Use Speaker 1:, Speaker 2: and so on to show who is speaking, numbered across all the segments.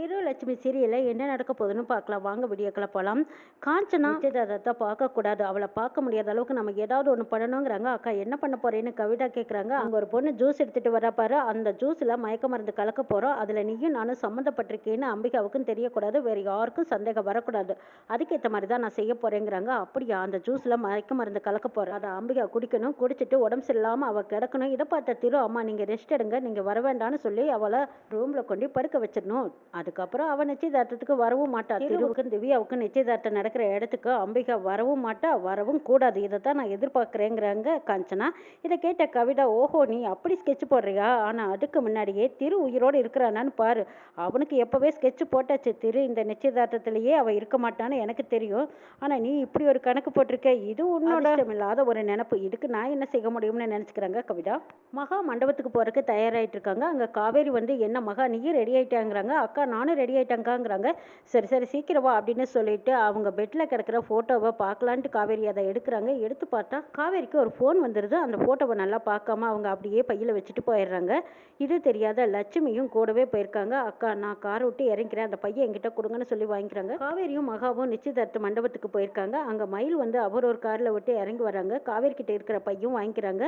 Speaker 1: திருலட்சுமி சீரியலில் என்ன நடக்க போகுதுன்னு பார்க்கலாம். வாங்க வீடியோக்களை போகலாம் காஞ்சனா நிச்சயதார்த்தத்தை பார்க்கக்கூடாது. அவளை பார்க்க முடியாத அளவுக்கு நம்ம ஏதாவது ஒன்று பண்ணணுங்கிறாங்க. அக்கா என்ன பண்ண போறேன்னு கவிதா கேட்குறாங்க அங்கே ஒரு பொண்ணு ஜூஸ் எடுத்துட்டு வரப்பாரு அந்த ஜூஸில் மயக்க மருந்து கலக்க போகிறோம் அதில் நீயும் நானும் சம்மந்தப்பட்டிருக்கேன்னு அம்பிகாவுக்கும் தெரியக்கூடாது. வேறு யாருக்கும் சந்தேகம் வரக்கூடாது. அதுக்கேற்ற மாதிரி தான் நான் செய்ய போறேங்கிறாங்க. அப்படியா? அந்த ஜூஸில் மயக்க மருந்து கலக்க போகிறேன் அதை அம்பிகா குடிக்கணும். குடிச்சிட்டு உடம்பு சரியில்லாமல் அவள் கிடக்கணும். இதை பார்த்த திரு அம்மா நீங்கள் ரெஸ்ட் எடுங்க. நீங்கள் வர வேண்டாம்னு சொல்லி அவளை ரூமில் கொண்டு படுக்க வச்சிடணும். அது அதுக்கப்புறம் அவன் நிச்சயதார்த்தத்துக்கு வரவும் மாட்டா. திருவுக்கும் திவ்யாவுக்கும் நிச்சயதார்த்தம் நடக்கிற இடத்துக்கு அம்பிகா வரவும் மாட்டா வரவும் கூடாது. இதை தான் நான் எதிர்பார்க்குறேங்கிறாங்க காஞ்சனா. இதை கேட்ட கவிதா ஓஹோ நீ அப்படி ஸ்கெட்ச் போடுறியா? ஆனால் அதுக்கு முன்னாடியே திரு உயிரோடு இருக்கிறானான்னு பாரு. அவனுக்கு எப்போவே ஸ்கெட்ச் போட்டாச்சு. திரு இந்த நிச்சயதார்த்தத்திலேயே அவன் இருக்க மாட்டான்னு எனக்கு தெரியும். ஆனால் நீ இப்படி ஒரு கணக்கு போட்டிருக்க. இது உன்னோட இல்லாத ஒரு நினப்பு. இதுக்கு நான் என்ன செய்ய முடியும்னு நினச்சிக்கிறாங்க கவிதா? மகா மண்டபத்துக்கு போறதுக்கு தயாராயிட்டு இருக்காங்க. அங்க காவேரி வந்து என்ன மகா நீயும் ரெடி ஆயிட்டாங்கிறாங்க அக்கா நானும் ரெடி ஆயிட்டாங்கிறாங்க சரி சரி சீக்கிரம் வா அப்படின்னு சொல்லிட்டு அவங்க பெட்டில் கிடக்கிற ஃபோட்டோவை பார்க்கலான்ட்டு காவேரி அதை எடுக்கிறாங்க. எடுத்து பார்த்தா காவேரிக்கு ஒரு ஃபோன் வந்துடுது அந்த ஃபோட்டோவை நல்லா பார்க்காம அவங்க அப்படியே பையில் வச்சுட்டு போயிடுறாங்க. இது தெரியாத லட்சுமியும் கூடவே போயிருக்காங்க. அக்கா நான் கார் விட்டு இறங்கிறேன். அந்த பையன் என்கிட்ட கொடுங்கன்னு சொல்லி வாங்கிக்கிறாங்க. காவேரியும் மகாவும் நிச்சயதார்த்த மண்டபத்துக்கு போயிருக்காங்க. அங்கே மயில் வந்து அவர் ஒரு காரில் விட்டு இறங்கி வராங்க. காவேரி கிட்ட இருக்கிற பையும் வாங்கிக்கிறாங்க.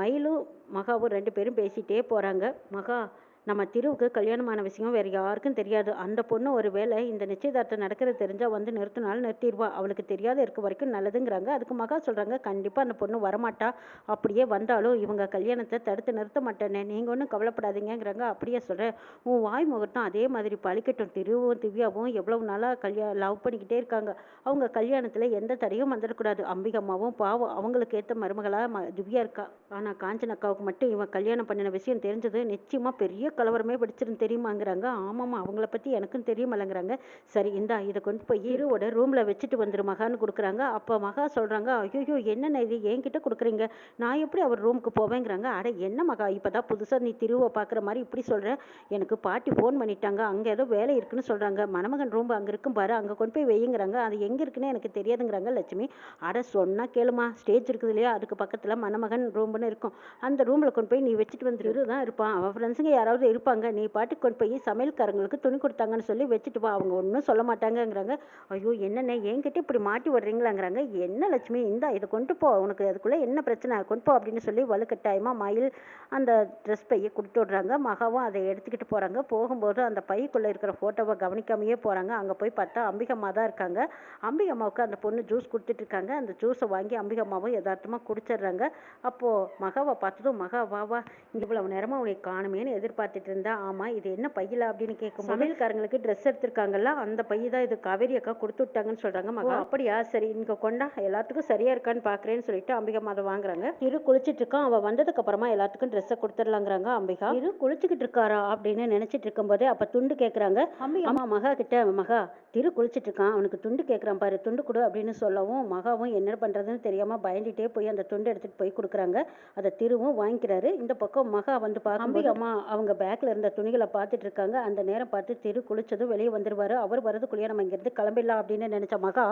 Speaker 1: மயிலும் மகாவும் ரெண்டு பேரும் பேசிட்டே போகிறாங்க மகா நம்ம திருவுக்கு கல்யாணமான விஷயம் வேற யாருக்கும் தெரியாது. அந்த பொண்ணு ஒரு வேளை இந்த நிச்சயதார்த்தம் நடக்கிறது தெரிஞ்சா வந்து நிறுத்தினாலும் நிறுத்திடுவா. அவளுக்கு தெரியாத இருக்க வரைக்கும் நல்லதுங்கிறாங்க. அதுக்கு மகா சொல்றாங்க கண்டிப்பா அந்த பொண்ணு வரமாட்டா. அப்படியே வந்தாலும் இவங்க கல்யாணத்தை தடுத்து நிறுத்த மாட்டேனே. நீங்க ஒன்றும் கவலைப்படாதீங்கங்கிறாங்க. அப்படியே சொல்றேன். உன் வாய் முகூர்த்தம் அதே மாதிரி பழிக்கட்டும். திருவும் திவ்யாவும் எவ்வளவு நாளா கல்யா லவ் பண்ணிக்கிட்டே இருக்காங்க. அவங்க கல்யாணத்துல எந்த தடையும் வந்துடக்கூடாது. அம்பிகம்மாவும் பாவம் அவங்களுக்கு ஏத்த மருமகளா ம- திவ்யா இருக்கா. ஆனா காஞ்சனக்காவுக்கு மட்டும் இவன் கல்யாணம் பண்ணின விஷயம் தெரிஞ்சது நிச்சயமா பெரிய கலவரமே படிச்சிருந்து தெரியுமாங்கிறாங்க. ஆமாம்மா அவங்கள பற்றி எனக்கும் தெரியுமல்லங்கிறாங்க. சரி இந்தா இதை கொண்டு போய் இருவோட ரூமில் வச்சுட்டு வந்துரு மகான்னு கொடுக்குறாங்க. அப்போ மகா சொல்கிறாங்க ஐயோ என்னென்ன இது? என்கிட்ட கொடுக்குறீங்க. நான் எப்படி அவர் ரூமுக்கு போவேங்கிறாங்க. அட என்ன மகா? இப்போ தான் புதுசாக நீ திருவை பார்க்குற மாதிரி இப்படி சொல்கிறேன் எனக்கு பாட்டி ஃபோன் பண்ணிட்டாங்க. அங்கே ஏதோ வேலை இருக்குன்னு சொல்கிறாங்க மணமகன் ரூம் அங்கே இருக்கும் பாரு. அங்கே கொண்டு போய் வையுங்கிறாங்க. அது எங்கே இருக்குன்னு எனக்கு தெரியாதுங்கிறாங்க லட்சுமி. அட சொன்னால் கேளுமா. ஸ்டேஜ் இருக்குது இல்லையா? அதுக்கு பக்கத்தில் மணமகன் ரூம்னு இருக்கும். அந்த ரூமில் கொண்டு போய் நீ வச்சுட்டு வந்துரு. தான் இருப்பான். அவன் ஃப்ரெண்ட்ஸுங்க யாராவது இருப்பாங்க. நீ பாட்டுக்கு கொண்டு போய் சமையல்காரங்களுக்கு துணி கொடுத்தாங்கன்னு சொல்லி வச்சுட்டு வா. அவங்க ஒன்றும் சொல்ல மாட்டாங்கங்கிறாங்க. ஐயோ என்னென்ன என்கிட்ட இப்படி மாட்டி விடுறீங்களாங்கிறாங்க. என்ன லட்சுமி இந்தா இதை கொண்டு போ. உனக்கு அதுக்குள்ளே என்ன பிரச்சனை? கொண்டு போ அப்படின்னு சொல்லி வலுக்கட்டாயமாக மயில் அந்த ட்ரெஸ் பையை கொடுத்து விடுறாங்க. மகாவும் அதை எடுத்துக்கிட்டு போகிறாங்க போகும்போது அந்த பைக்குள்ளே இருக்கிற ஃபோட்டோவை கவனிக்காமையே போகிறாங்க அங்கே போய் பார்த்தா அம்பிகம்மா தான் இருக்காங்க. அம்பிகம்மாவுக்கு அந்த பொண்ணு ஜூஸ் கொடுத்துட்டு இருக்காங்க. அந்த ஜூஸை வாங்கி அம்பிகம்மாவும் யதார்த்தமாக குடிச்சிடுறாங்க. அப்போது மகாவை பார்த்ததும் மகா வா வா. இங்க இவ்வளவு நேரமாக உனக்கு காணுமேன்னு எதிர்பார்த்துட்டு இருந்தா ஆமா இது என்ன பையில அப்படின்னு கேட்கும் சமையல்காரங்களுக்கு ட்ரெஸ் எடுத்திருக்காங்கல்ல அந்த பை தான் இது காவேரி அக்கா கொடுத்து விட்டாங்கன்னு சொல்றாங்க மகா. அப்படியா? சரி இங்க கொண்டா எல்லாத்துக்கும் சரியா இருக்கான்னு பாக்குறேன்னு சொல்லிட்டு அம்பிகா அதை வாங்குறாங்க. இரு குளிச்சிட்டு இருக்கான் அவ வந்ததுக்கு அப்புறமா எல்லாத்துக்கும் ட்ரெஸ்ஸை கொடுத்துடலாங்கிறாங்க அம்பிகா. இரு குளிச்சுக்கிட்டு இருக்காரா அப்படின்னு நினைச்சிட்டு இருக்கும்போது அப்ப துண்டு கேக்குறாங்க. அம்மா மகா கிட்ட மகா திரு குளிச்சிட்டு இருக்கான் அவனுக்கு துண்டு கேட்குறான் பாரு துண்டு கொடு அப்படின்னு சொல்லவும் மகாவும் என்ன பண்றதுன்னு தெரியாம பயந்துட்டே போய் அந்த துண்டு எடுத்துட்டு போய் கொடுக்குறாங்க. அதை திருவும் வாங்கிக்கிறாரு. இந்த பக்கம் மகா வந்து பார்க்கும்போது அம்மா அவங்க பேக்ல இருந்த துணிகளை பார்த்துட்டு இருக்காங்க. அந்த நேரம் பார்த்து திரு குளிச்சதும் வெளியே வந்துருவாரு. அவர் வரதுக்குள்ளேயே நம்ம இங்கிருந்து கிளம்பிடலாம் அப்படின்னு நினைச்ச மகா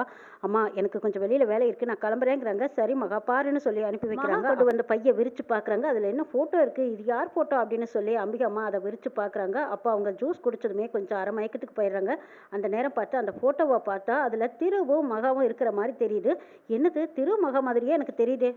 Speaker 1: அம்மா எனக்கு கொஞ்சம் வெளியில வேலை இருக்கு. நான் கிளம்புறேங்கிறாங்க. சரி மகா பாருன்னு சொல்லி அனுப்பி வைக்கிறாங்க. அது வந்து பைய விரிச்சு பார்க்கறாங்க அதுல என்ன போட்டோ இருக்கு? இது யார் போட்டோ அப்படின்னு சொல்லி அம்பிகா அம்மா அதை விரிச்சு பார்க்கறாங்க அப்போ அவங்க ஜூஸ் குடிச்சதுமே கொஞ்சம் அரை மயக்கத்துக்கு போயிடுறாங்க. அந்த நேரம் பார்த்து அந்த போட்டோவை பார்த்தா அதுல திருவும் மகாவும் இருக்கிற மாதிரி தெரியுது. என்னது? திரு மகா மாதிரியே எனக்கு தெரியுதே.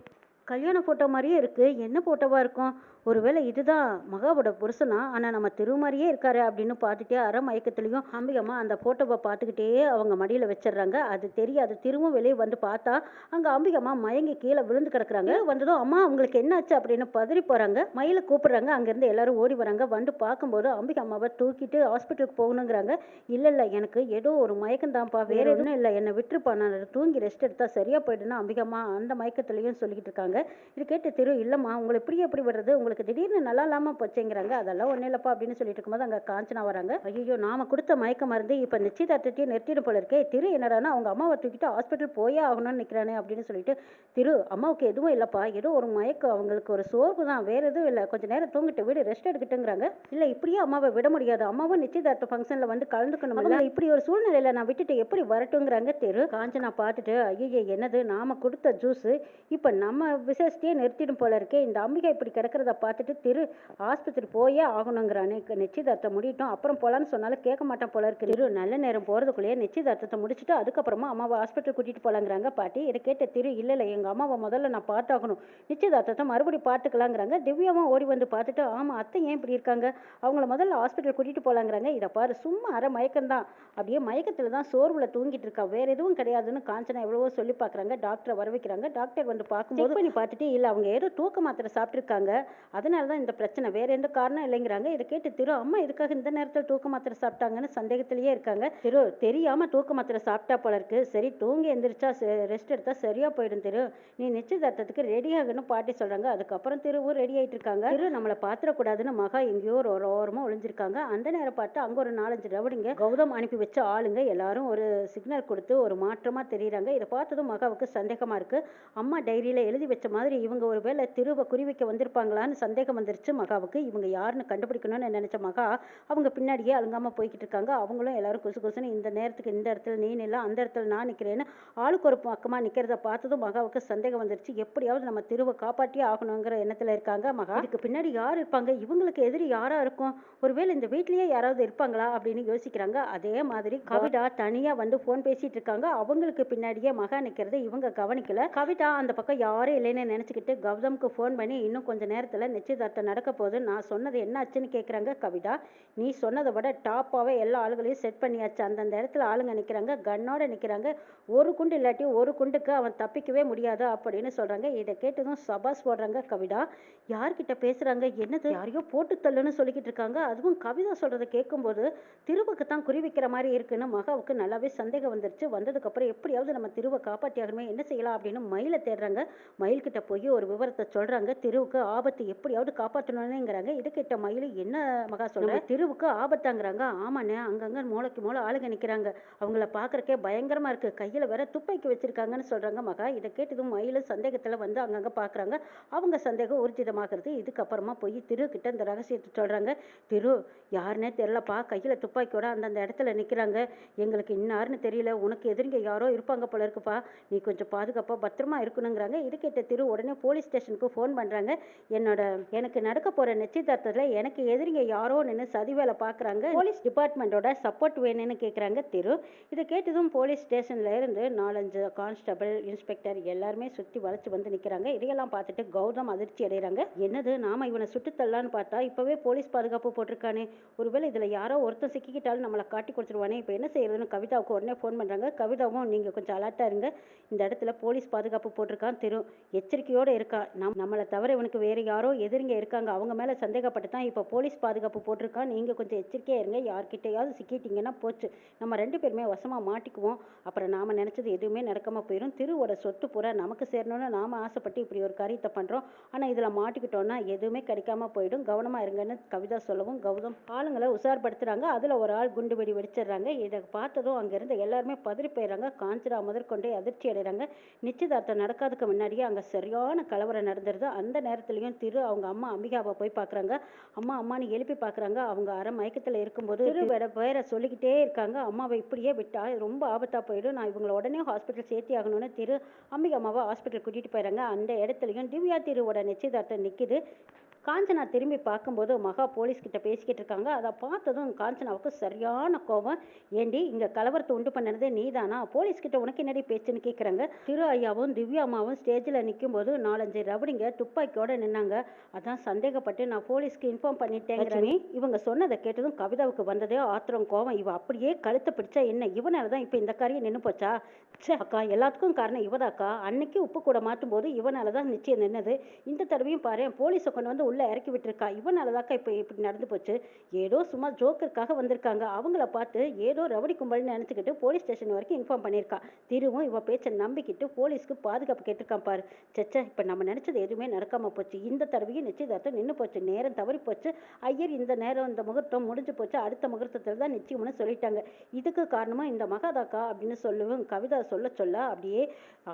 Speaker 1: கல்யாண ஃபோட்டோ மாதிரியே இருக்குது என்ன ஃபோட்டோவாக இருக்கும்? ஒருவேளை இதுதான் மகாவோட புருஷனா? ஆனால் நம்ம திரு மாதிரியே இருக்காரு அப்படின்னு பார்த்துட்டே அரை மயக்கத்துலேயும் அம்பிகம்மா அந்த ஃபோட்டோவை பார்த்துக்கிட்டே அவங்க மடியில் வச்சிடுறாங்க. அது தெரியாது. திருவும் வெளியே வந்து பார்த்தா அங்கே அம்பிகம்மா மயங்கி கீழே விழுந்து கிடக்குறாங்க. வந்ததும் அம்மா அவங்களுக்கு என்னாச்சு? அப்படின்னு பதறி போகிறாங்க மயில கூப்பிடுறாங்க. அங்கேருந்து எல்லாரும் ஓடி வராங்க. வந்து பார்க்கும்போது அம்பிகம்மாவை தூக்கிட்டு ஹாஸ்பிட்டலுக்கு போகணுங்கிறாங்க. இல்லை இல்லை எனக்கு ஏதோ ஒரு மயக்கம் தான்ப்பா எதுவும் இல்லை. என்னை விட்டுருப்பா. நான் தூங்கி ரெஸ்ட் எடுத்தால் சரியாக போயிடுன்னு அம்பிகம்மா அந்த மயக்கத்துலேயும் சொல்லிக்கிட்டு இருக்காங்க. இது கேட்டு திரு இல்லம்மா உங்களை இப்படி எப்படி விடுறது? உங்களுக்கு திடீர்னு நல்லா இல்லாம போச்சேங்கிறாங்க. அதெல்லாம் ஒன்றும் இல்லப்பா அப்படின்னு சொல்லிட்டு இருக்கும்போது அங்க காஞ்சனா வராங்க. ஐயோ நாம கொடுத்த மயக்க மருந்து இப்ப நிச்சயதார்த்தத்தையும் நிறுத்திடும் போல இருக்கே. திரு என்னடான்னா அவங்க அம்மாவை தூக்கிட்டு ஹாஸ்பிட்டல் போயே ஆகணும்னு நிக்கிறானே அப்படின்னு சொல்லிட்டு திரு அம்மாவுக்கு எதுவும் இல்லப்பா. ஏதோ ஒரு மயக்கம் அவங்களுக்கு ஒரு சோர்வு தான். வேற எதுவும் இல்லை. கொஞ்ச நேரம் தூங்கிட்டு வீடு ரெஸ்ட் எடுக்கட்டுங்கிறாங்க இல்ல இப்படியே அம்மாவை விட முடியாது. அம்மாவும் நிச்சயதார்த்த ஃபங்க்ஷன்ல வந்து கலந்துக்கணும் இல்ல இப்படி ஒரு சூழ்நிலையில நான் விட்டுட்டு எப்படி வரட்டுங்கிறாங்க திரு. காஞ்சனா பார்த்துட்டு ஐயோ என்னது? நாம கொடுத்த ஜூஸ் இப்ப நம்ம விசேஷத்தையே நிறுத்திடும் போல இருக்கே. இந்த அம்பிகை இப்படி கிடக்கிறத பார்த்துட்டு திரு ஆஸ்பத்திரி போயே ஆகணுங்கிறானே. நிச்சயதார்த்தம் முடியட்டும். அப்புறம் போலான்னு சொன்னாலும் கேட்க மாட்டேன் போல இருக்கு. திரு நல்ல நேரம் போகிறதுக்குள்ளேயே நிச்சயதார்த்தத்தை முடிச்சுட்டு அதுக்கப்புறமா அம்மாவை ஹாஸ்பிட்டல் கூட்டிகிட்டு போகலாங்கிறாங்க பாட்டி. இதை கேட்ட திரு இல்லை இல்லை எங்கள் அம்மாவை முதல்ல நான் பார்த்தாகணும். நிச்சயதார்த்தத்தை மறுபடியும் பார்த்துக்கலாங்கிறாங்க. திவ்யாவும் ஓடி வந்து பார்த்துட்டு ஆமாம் அத்தை ஏன் இப்படி இருக்காங்க? அவங்கள முதல்ல ஹாஸ்பிட்டல் கூட்டிகிட்டு போகலாங்கிறாங்க இதை பாரு சும்மா அரை மயக்கம்தான் அப்படியே மயக்கத்தில் தான் சோர்வில் தூங்கிட்டு இருக்கா. வேறு எதுவும் கிடையாதுன்னு காஞ்சனா எவ்வளவோ சொல்லி பார்க்குறாங்க. டாக்டரை வர வைக்கிறாங்க டாக்டர் வந்து பார்க்கும்போது பார்த்துட்டு இல்லை அவங்க ஏதோ தூக்க மாத்திரை சாப்பிட்ருக்காங்க அதனால தான் இந்த பிரச்சனை. வேற எந்த காரணம் இல்லைங்கிறாங்க. இதை கேட்டு திரு அம்மா இதுக்காக இந்த நேரத்தில் தூக்க மாத்திரை சாப்பிட்டாங்கன்னு சந்தேகத்திலேயே இருக்காங்க. திரு தெரியாம தூக்க மாத்திரை சாப்பிட்டா போல இருக்கு. சரி தூங்கி எந்திரிச்சா ரெஸ்ட் எடுத்தா சரியா போயிடும் திரு. நீ நிச்சயதார்த்தத்துக்கு ரெடி ஆகணும் பாட்டி சொல்றாங்க. அதுக்கப்புறம் திருவும் ரெடி ஆயிட்டு இருக்காங்க. திரு நம்மளை பாத்திரக்கூடாதுன்னு மகா எங்கேயோ ஒரு ஓரமாக ஓரமா ஒளிஞ்சிருக்காங்க. அந்த நேரம் பார்த்து அங்க ஒரு நாலஞ்சு ரவுடிங்க கௌதம் அனுப்பி வச்ச ஆளுங்க எல்லாரும் ஒரு சிக்னல் கொடுத்து ஒரு மாற்றமா தெரியுறாங்க. இதை பார்த்ததும் மகாவுக்கு சந்தேகமா இருக்கு. அம்மா டைரியில எழுதி வச்ச மாதிரி இவங்க ஒரு வேளை திருவை குறிவைக்க வந்திருப்பாங்களான்னு சந்தேகம் வந்துருச்சு மகாவுக்கு. இவங்க யாருன்னு கண்டுபிடிக்கணும்னு நினைச்ச மகா அவங்க பின்னாடியே அழுங்காம போய்கிட்டு இருக்காங்க. அவங்களும் எல்லாரும் கொசு கொசுன்னு இந்த நேரத்துக்கு இந்த இடத்துல நீ நில்ல அந்த இடத்துல நான் நிக்கிறேன்னு ஆளுக்கு ஒரு பக்கமா நிக்கிறத பார்த்ததும் மகாவுக்கு சந்தேகம் வந்துருச்சு. எப்படியாவது நம்ம திருவை காப்பாற்றியே ஆகணுங்கிற எண்ணத்துல இருக்காங்க மகா. இதுக்கு பின்னாடி யார் இருப்பாங்க? இவங்களுக்கு எதிரி யாராக இருக்கும்? ஒருவேளை இந்த வீட்லயே யாராவது இருப்பாங்களா அப்படின்னு யோசிக்கிறாங்க. அதே மாதிரி கவிதா தனியா வந்து ஃபோன் பேசிட்டு இருக்காங்க. அவங்களுக்கு பின்னாடியே மகா நிற்கிறத இவங்க கவனிக்கல. கவிதா அந்த பக்கம் யாரும் இல்லைன்னு நினச்சிக்கிட்டு கௌதம்க்கு ஃபோன் பண்ணி இன்னும் கொஞ்ச நேரத்தில் நிச்சயதார்த்தம் நடக்க போகுது. நான் சொன்னது என்ன ஆச்சுன்னு கேட்குறாங்க கவிதா. நீ சொன்னதை விட டாப்பாகவே எல்லா ஆளுகளையும் செட் பண்ணியாச்சு. அந்தந்த இடத்துல ஆளுங்க நிற்கிறாங்க கன்னோட நிற்கிறாங்க ஒரு குண்டு இல்லாட்டி ஒரு குண்டுக்கு அவன் தப்பிக்கவே முடியாது அப்படின்னு சொல்கிறாங்க இதை கேட்டதும் சபாஸ் போடுறாங்க கவிதா. யார்கிட்ட பேசுகிறாங்க என்னது? யாரையோ போட்டு தள்ளுன்னு சொல்லிக்கிட்டு இருக்காங்க. அதுவும் கவிதா சொல்கிறத கேட்கும்போது திருவுக்கு தான் குறிவிக்கிற மாதிரி இருக்குன்னு மகாவுக்கு நல்லாவே சந்தேகம் வந்துருச்சு. வந்ததுக்கப்புறம் எப்படியாவது நம்ம திருவை காப்பாற்றியாகணுமே என்ன செய்யலாம் அப்படின்னு மயிலை தேடுறாங்க. மயில் கிட்ட போய் ஒரு விவரத்தை சொல்றாங்க. திருவுக்கு ஆபத்து எப்படியாவது காப்பாற்றணும்னுங்கிறாங்க இது கிட்ட மயில்? என்ன மகா சொல்ற? திருவுக்கு ஆபத்தாங்கிறாங்க. ஆமாண்ணே அங்கங்க மூளைக்கு மூளை ஆளுங்க நிக்கிறாங்க. அவங்கள பாக்குறக்கே பயங்கரமா இருக்கு. கையில வேற துப்பாக்கி வச்சிருக்காங்கன்னு சொல்றாங்க மகா. இதை கேட்டதும் மயில் சந்தேகத்துல வந்து அங்கங்க பாக்குறாங்க. அவங்க சந்தேகம் ஊர்ஜிதமாகிறது. இதுக்கப்புறமா போய் திரு கிட்ட இந்த ரகசியத்தை சொல்றாங்க. திரு யாருன்னே தெரியலப்பா. கையில துப்பாக்கியோட அந்தந்த இடத்துல நிக்கிறாங்க. எங்களுக்கு இன்னாருன்னு தெரியல. உனக்கு எதிரிங்க யாரோ இருப்பாங்க போல இருக்குப்பா. நீ கொஞ்சம் பாதுகாப்பா பத்திரமா இருக்கணுங்கிறாங்க. இது கேட்ட திரு உடனே போலீஸ் ஸ்டேஷனுக்கு ஃபோன் பண்றாங்க. என்னோட எனக்கு நடக்க போற நிச்சயதார்த்தத்தில் எனக்கு எதிரிங்க யாரோ நின்று சதி வேலை பாக்குறாங்க. போலீஸ் டிபார்ட்மெண்டோட சப்போர்ட் வேணும்னு கேட்குறாங்க திரு. இதை கேட்டதும் போலீஸ் ஸ்டேஷன்ல இருந்து நாலஞ்சு கான்ஸ்டபிள் இன்ஸ்பெக்டர் எல்லாருமே சுத்தி வளைச்சு வந்து நிக்கிறாங்க. இதையெல்லாம் பார்த்துட்டு கௌதம் அதிர்ச்சி அடைகிறாங்க என்னது நாம இவனை சுட்டுத்தள்ளலான்னு பார்த்தா இப்பவே போலீஸ் பாதுகாப்பு போட்டிருக்கானே. ஒருவேளை இதில் யாரோ ஒருத்தன் சிக்கிக்கிட்டாலும் நம்மளை காட்டி கொடுத்துருவானே. இப்போ என்ன செய்யறதுன்னு கவிதாவுக்கு உடனே ஃபோன் பண்றாங்க. கவிதாவும் நீங்க கொஞ்சம் அலர்ட்டாக இருங்க. இந்த இடத்துல போலீஸ் பாதுகாப்பு போட்டிருக்கான் திரு. எச்சரிக்கையோடு இருக்கான் நம் நம்மளை தவிர இவனுக்கு வேறு யாரோ எதிரிங்க இருக்காங்க. அவங்க மேலே சந்தேகப்பட்டு தான் இப்போ போலீஸ் பாதுகாப்பு போட்டிருக்கான் நீங்கள் கொஞ்சம் எச்சரிக்கையாக இருங்க. யார்கிட்டையாவது சிக்கிட்டீங்கன்னா போச்சு. நம்ம ரெண்டு பேருமே வசமாக மாட்டிக்குவோம். அப்புறம் நாம் நினச்சது எதுவுமே நடக்காமல் போயிடும் திருவோட சொத்து பூரா நமக்கு சேரணும்னு நாம ஆசைப்பட்டு இப்படி ஒரு காரியத்தை பண்ணுறோம் ஆனால் இதில் மாட்டிக்கிட்டோன்னா எதுவுமே கிடைக்காம போயிடும். கவனமாக இருங்கன்னு கவிதா சொல்லவும் கௌதம் ஆளுங்களை உஷார்படுத்துறாங்க. அதில் ஒரு ஆள் குண்டு வெடி வெடிச்சிடுறாங்க. இதை பார்த்ததும் அங்கேருந்து எல்லாருமே பதறி போயிடுறாங்க. காஞ்சிரா முதற்கொண்டே அதிர்ச்சி அடைகிறாங்க நிச்சயதார்த்தம் நடக்காதுக்கு முன்னாடியே அங்கே சரியான கலவரம் நடந்துருது. அந்த நேரத்துலயும் திரு அவங்க அம்மா அம்பிகாவை போய் பார்க்கறாங்க அம்மா அம்மான்னு எழுப்பி பார்க்கறாங்க அவங்க அரை மயக்கத்துல இருக்கும்போது திருவோட பேரை சொல்லிக்கிட்டே இருக்காங்க. அம்மாவை இப்படியே விட்டா ரொம்ப ஆபத்தா போயிடும். நான் இவங்களை உடனே ஹாஸ்பிட்டல் சேர்த்தி ஆகணும்னு திரு அம்பிகா அம்மாவை ஹாஸ்பிட்டல் கூட்டிட்டு போயிறாங்க. அந்த இடத்துலயும் திவ்யா திருவோட நிச்சயதார்த்தம் நிக்குது. காஞ்சனா திரும்பி பார்க்கும்போது மகா போலீஸ் கிட்ட பேசிக்கிட்டு இருக்காங்க. அதை பார்த்ததும் காஞ்சனாவுக்கு சரியான கோபம். ஏண்டி இங்க கலவரத்தை உண்டு பண்ணது நீதானா? போலீஸ் கிட்ட உனக்கு என்னடி பேச்சுன்னு கேக்குறாங்க. திரு ஐயாவும் திவ்யா அம்மாவும் ஸ்டேஜ்ல நிற்கும் போது நாலஞ்சு ரவுடிங்க துப்பாக்கியோட நின்னாங்க. அதான் சந்தேகப்பட்டு நான் போலீஸ்க்கு இன்ஃபார்ம் பண்ணிட்டேன் இவங்க சொன்னதை கேட்டதும் கவிதாவுக்கு வந்ததே ஆத்திரம் கோவம் இவ அப்படியே கழுத்தை பிடிச்சா என்ன? இவனால தான் இப்போ இந்த காரியம் நின்னு போச்சா? ச்சே அக்கா எல்லாத்துக்கும் காரணம் இவதாக்கா. அன்னைக்கு உப்பு கூட மாற்றும் போது இவனால தான் நிச்சயம் நின்னது. இந்த தடவையும் பாரு போலீஸை கொண்டு வந்து உள்ளே இறக்கி விட்டுருக்கா. இவனால தாக்கா இப்போ இப்படி நடந்து போச்சு. ஏதோ சும்மா ஜோக்கருக்காக வந்திருக்காங்க. அவங்கள பார்த்து ஏதோ ரவுடி கும்பல்னு நினச்சிக்கிட்டு போலீஸ் ஸ்டேஷன் வரைக்கும் இன்ஃபார்ம் பண்ணியிருக்கா. திருவும் இவன் பேச்சை நம்பிக்கிட்டு போலீஸ்க்கு பாதுகாப்பு கேட்டிருக்கான் பாரு. சச்சா இப்போ நம்ம நினச்சது எதுவுமே நடக்காம போச்சு. இந்த தடவையும் நிச்சயதார்த்தம் நின்று போச்சு. நேரம் தவறி போச்சு. ஐயர் இந்த நேரம் இந்த முகூர்த்தம் முடிஞ்சு போச்சு. அடுத்த முகூர்த்தத்தில் தான் நிச்சயம்னு சொல்லிட்டாங்க. இதுக்கு காரணமாக இந்த மகாதாக்கா அப்படின்னு சொல்லுவேன். கவிதா சொல்ல சொல்ல அப்படியே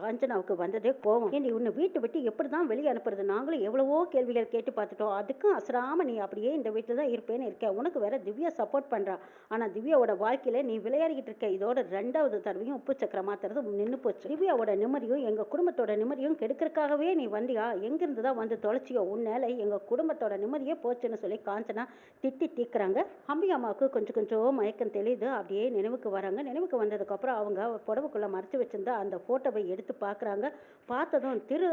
Speaker 1: ஆஞ்சனாவுக்கு வந்ததே கோவம். ஏன் உன்னை வீட்டை விட்டு எப்படி தான் வெளியே அனுப்புறது? நாங்களும் எவ்வளவோ கேள்விகள் கேட்டு பார்த்துட்டோம். அதுக்கும் அசராம நீ அப்படியே இந்த வீட்டில் தான் இருப்பேன்னு இருக்க. உனக்கு வேற திவ்யா சப்போர்ட் பண்ணுறா ஆனால் திவ்யாவோட வாழ்க்கையில் நீ விளையாடிக்கிட்டு இருக்க. இதோட ரெண்டாவது தடவையும் உப்பு சக்கரம் மாத்துறது நின்று போச்சு. திவ்யாவோட நிம்மதியும் எங்கள் குடும்பத்தோட நிம்மதியும் கெடுக்கிறதுக்காகவே நீ வந்தியா? எங்கிருந்து தான் வந்து தொலைச்சியோ? உன்னால எங்கள் குடும்பத்தோட நிம்மதியே போச்சுன்னு சொல்லி காஞ்சனா திட்டி தீக்குறாங்க. அம்பி அம்மாவுக்கு கொஞ்சம் கொஞ்சம் மயக்கம் தெளியுது. அப்படியே நினைவுக்கு வராங்க. நினைவுக்கு வந்ததுக்கப்புறம் அவங்க புடவுக்குள்ளே மறைச்சு வச்சிருந்த அந்த ஃபோட்டோவை எடுத்து பார்க்குறாங்க. பார்த்ததும் திரு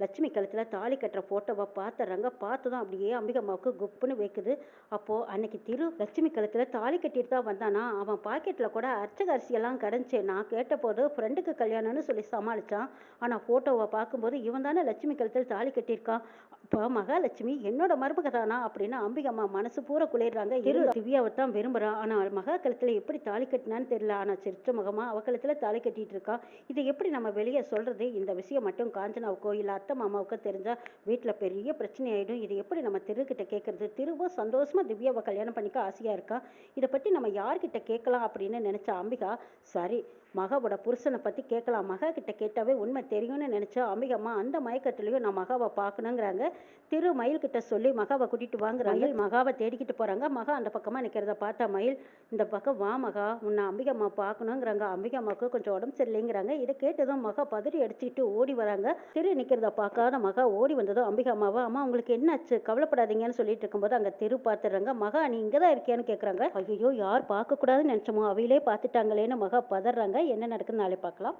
Speaker 1: லட்சுமி கழுத்தில் தாலி கட்டுற ஃபோட்டோவை பார்த்துறாங்க பார்த்ததும் அப்படியே அம்பிகம்மாவுக்கு குப்புன்னு வைக்குது. அப்போது அன்னைக்கு திரு லட்சுமி கழுத்தில் தாலி கட்டிட்டு தான் வந்தானா அவன் பாக்கெட்டில் கூட அர்ச்சக அரிசியெல்லாம் கிடந்துச்சு நான் கேட்டபோது ஃப்ரெண்டுக்கு கல்யாணம்னு சொல்லி சமாளித்தான் ஆனால் ஃபோட்டோவை பார்க்கும்போது இவன் தானே லட்சுமி கழுத்தில் தாலி கட்டியிருக்கான். இப்போ மகாலட்சுமி என்னோட மருமக தானா அப்படின்னு அம்பிகம்மா மனசு பூரா குளிர்றாங்க. திரு திவ்யாவை தான் விரும்புகிறான் ஆனால் மகா கழுத்தில் எப்படி தாலி கட்டினான்னு தெரியல. ஆனால் சிரிச்ச முகமா அவ கழுத்தில் தாலி கட்டிட்டு இருக்கான் இதை எப்படி நம்ம வெளியே சொல்கிறது இந்த விஷயம் மட்டும் காஞ்சனாவுக்கோ இல்லை அத்தை மாமாவுக்கு தெரிஞ்சால் வீட்டில் பெரிய பிரச்சனை ஆகிடும் இது எப்படி நம்ம திருக்கிட்ட கேட்குறது திருவும் சந்தோஷமாக திவ்யாவை கல்யாணம் பண்ணிக்க ஆசையாக இருக்கா? இதை பற்றி நம்ம யார்கிட்ட கேட்கலாம் அப்படின்னு நினச்ச அம்பிகா சரி மகாவோட புருஷனை பற்றி கேட்கலாம். மகா கிட்ட கேட்டாவே உண்மை தெரியும்னு நினச்சா அம்பிகம்மா அந்த மயக்கத்துலேயும் நான் மகாவை பார்க்கணுங்கிறாங்க. திரு மயில் கிட்ட சொல்லி மகாவை கூட்டிட்டு வாங்குறாங்க மகாவை தேடிக்கிட்டு போகிறாங்க மகா அந்த பக்கமாக நிற்கிறத பார்த்தா மயில் இந்த பக்கம் வா மகா உன்னை அம்பிகம்மா பார்க்கணுங்கிறாங்க. அம்பிகம்மாவுக்கு கொஞ்சம் உடம்பு சரியில்லைங்கிறாங்க. இதை கேட்டதும் மகா பதறி அடிச்சுக்கிட்டு ஓடி வராங்க. திரு நிற்கிறத பார்க்காத மகா ஓடி வந்ததும் அம்பிகம்மாவா அம்மா உங்களுக்கு என்னாச்சு? கவலைப்படாதீங்கன்னு சொல்லிட்டு இருக்கும்போது அங்கே திரு பார்த்துடுறாங்க மகா நீ இங்கே தான் இருக்கியான்னு கேட்குறாங்க ஐயோ யார் பார்க்கக்கூடாதுன்னு நினச்சோமோ அவையிலே பார்த்துட்டாங்களேன்னு மகா பதறாங்க. என்ன நடக்குதுன்னு நாளை பார்க்கலாம்.